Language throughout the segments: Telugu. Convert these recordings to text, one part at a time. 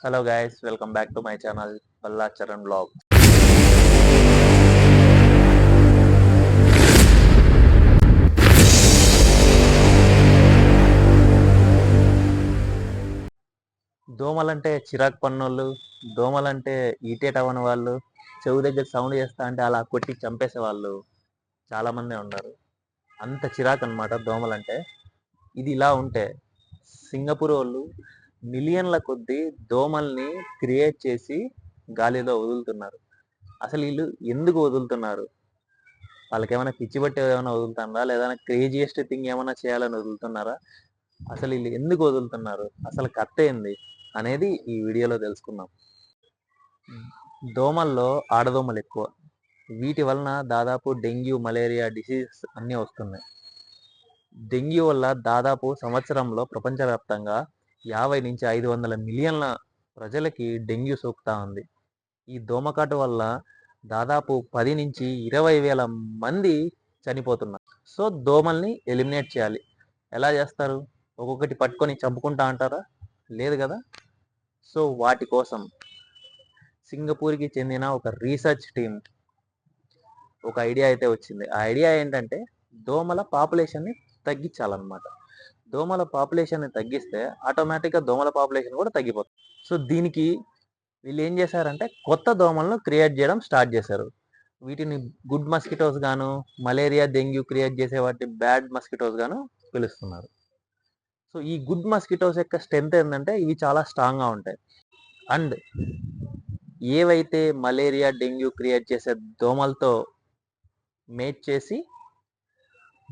Hello guys welcome back to my channel Palla Charan blog దోమలంటే చిరాకు పన్నోళ్ళు దోమలంటే ఈటేట్ అవ్వని వాళ్ళు చెవు దగ్గర సౌండ్ చేస్తా అంటే అలా కొట్టి చంపేసే వాళ్ళు చాలా మందే ఉన్నారు. అంత చిరాకు అనమాట దోమలంటే. ఇది ఇలా ఉంటే సింగపూర్ వాళ్ళు మిలియన్ల కొద్దీ దోమల్ని క్రియేట్ చేసి గాలిలో వదులుతున్నారు. అసలు వీళ్ళు ఎందుకు వదులుతున్నారు? వాళ్ళకి ఏమైనా పిచ్చి బట్టి ఏమైనా వదులుతున్నారా లేదా క్రేజియెస్ట్ థింగ్ ఏమైనా చేయాలని వదులుతున్నారా? అసలు వీళ్ళు ఎందుకు వదులుతున్నారు? అసలు కథ ఏంది? అనేది ఈ వీడియోలో తెలుసుకుందాం. దోమల్లో ఆడదోమలు ఎక్కువ. వీటి వలన దాదాపు డెంగ్యూ మలేరియా డిసీజ్ అన్నీ వస్తున్నాయి. డెంగ్యూ వల్ల దాదాపు సంవత్సరంలో ప్రపంచవ్యాప్తంగా యాభై నుంచి ఐదు వందల మిలియన్ల ప్రజలకి డెంగ్యూ సోకుతా ఉంది. ఈ దోమకాటు వల్ల దాదాపు పది నుంచి ఇరవై వేల మంది చనిపోతున్నారు. సో దోమల్ని ఎలిమినేట్ చేయాలి. ఎలా చేస్తారు? ఒక్కొక్కటి పట్టుకొని చంపుకుంటా అంటారా? లేదు కదా? సో వాటి కోసం సింగపూర్కి చెందిన ఒక రీసెర్చ్ టీం ఒక ఐడియా అయితే వచ్చింది. ఆ ఐడియా ఏంటంటే దోమల పాపులేషన్ని తగ్గించాలన్నమాట. దోమల పాపులేషన్ని తగ్గిస్తే ఆటోమేటిక్గా దోమల పాపులేషన్ కూడా తగ్గిపోతుంది. సో దీనికి వీళ్ళు ఏం చేశారంటే కొత్త దోమలను క్రియేట్ చేయడం స్టార్ట్ చేశారు. వీటిని గుడ్ మస్కిటోస్ గాను మలేరియా డెంగ్యూ క్రియేట్ చేసే వాటి బ్యాడ్ మస్కిటోస్ గాను పిలుస్తున్నారు. సో ఈ గుడ్ మస్కిటోస్ యొక్క స్ట్రెంత్ ఏంటంటే ఇవి చాలా స్ట్రాంగ్గా ఉంటాయి. అండ్ ఏవైతే మలేరియా డెంగ్యూ క్రియేట్ చేసే దోమలతో మేట్ చేసి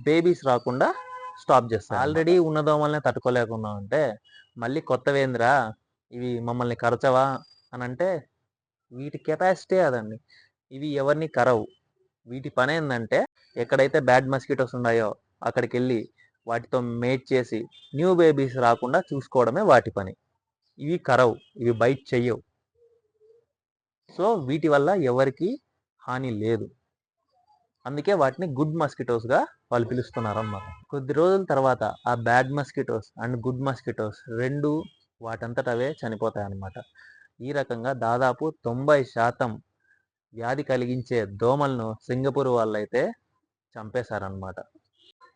బేబీస్ రాకుండా స్టాప్ చేస్తాయి ఆల్రెడీ ఉన్న దోమల్ని తట్టుకోలేకున్నాం అంటే మళ్ళీ కొత్తవేంద్రా? ఇవి మమ్మల్ని కరచవా? అని అంటే వీటి కెపాసిటీ అదండి. ఇవి ఎవరిని కరవు. వీటి పని ఏంటంటే ఎక్కడైతే బ్యాడ్ మస్కిటోస్ ఉన్నాయో అక్కడికి వెళ్ళి వాటితో మేట్ చేసి న్యూ బేబీస్ రాకుండా చూసుకోవడమే వాటి పని. ఇవి కరవు. ఇవి బైట్ చెయ్యవు. సో వీటి వల్ల ఎవరికి హాని లేదు. అందుకే వాటిని గుడ్ మస్కిటోస్గా వాళ్ళు పిలుస్తున్నారు అన్నమాట కొద్ది రోజుల తర్వాత ఆ bad mosquitoes and good mosquitoes రెండు వాటంతట అవే చనిపోతాయి అన్నమాట ఈ రకంగా దాదాపు తొంభై శాతం వ్యాధి కలిగించే దోమలను సింగపూర్ వాళ్ళైతే చంపేశారనమాట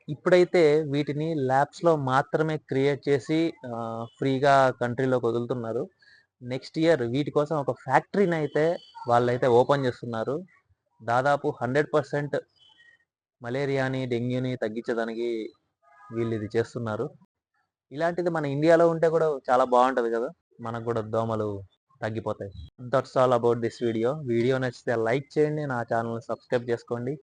ఇప్పుడైతే వీటిని ల్యాబ్స్లో మాత్రమే క్రియేట్ చేసి ఫ్రీగా కంట్రీలోకి వదులుతున్నారు. నెక్స్ట్ ఇయర్ వీటి కోసం ఒక ఫ్యాక్టరీని అయితే వాళ్ళైతే ఓపెన్ చేస్తున్నారు. దాదాపు హండ్రెడ్ పర్సెంట్ మలేరియాని డెంగ్యూని తగ్గించడానికి వీళ్ళు ఇది చేస్తున్నారు. ఇలాంటిది మన ఇండియాలో ఉంటే కూడా చాలా బాగుంటుంది కదా. మనకు కూడా దోమలు తగ్గిపోతాయి. That's all about this video. Video నచ్చితే లైక్ చేయండి. నా ఛానల్ని సబ్స్క్రైబ్ చేసుకోండి.